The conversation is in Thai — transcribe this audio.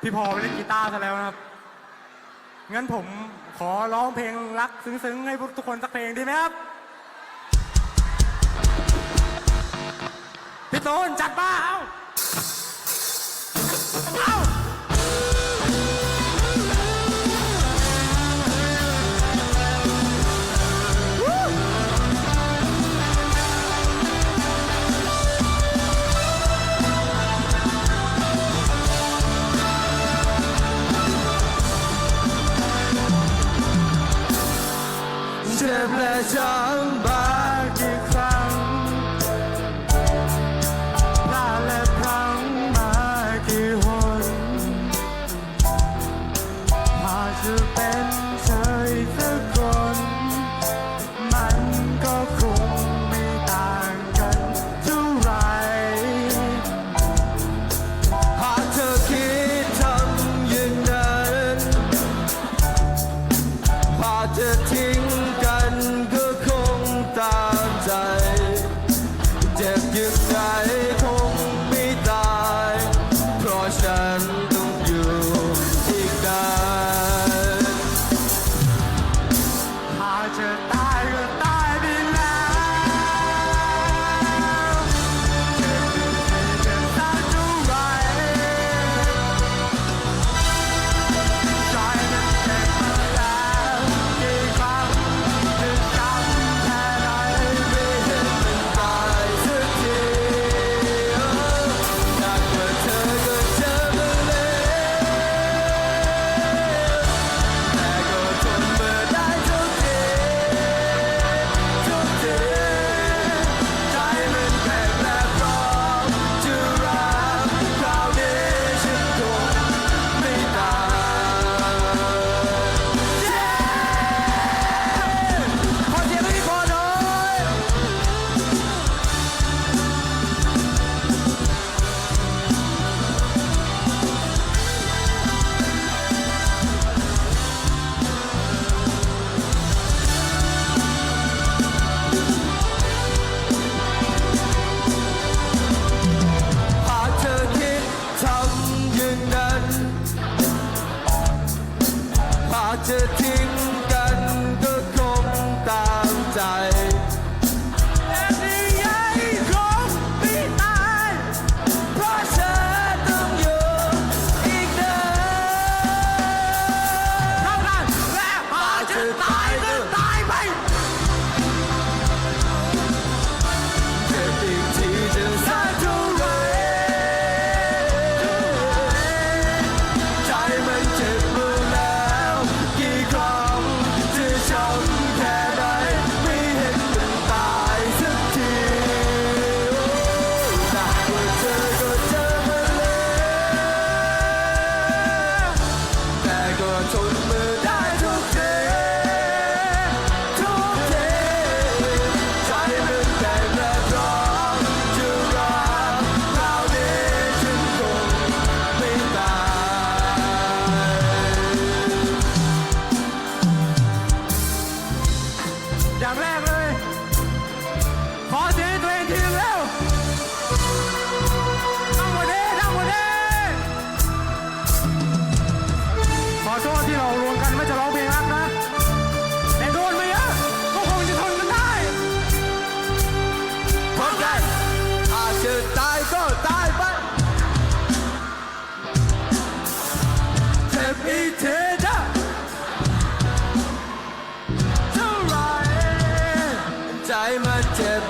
พี่พอไปเล่นกีตาร์ซะแล้วนะครับ งั้นผมขอร้องเพลงรักซึ้งๆ ให้พวกทุกคนสักเพลงดีไหมครับ พี่ตูนจัดบ้าเอา จำบากี่ครั้งพลาดและพลั้งมากี่หนถ้าจะเป็นเธอสักคน มันก็คงไม่ต่างกันเท่าไรหาเธอคิดทำย่านั้นหาเธอทิ้ง to อย่างแรกเลย ขอเสียงตัวเองทีแล้ว ah jed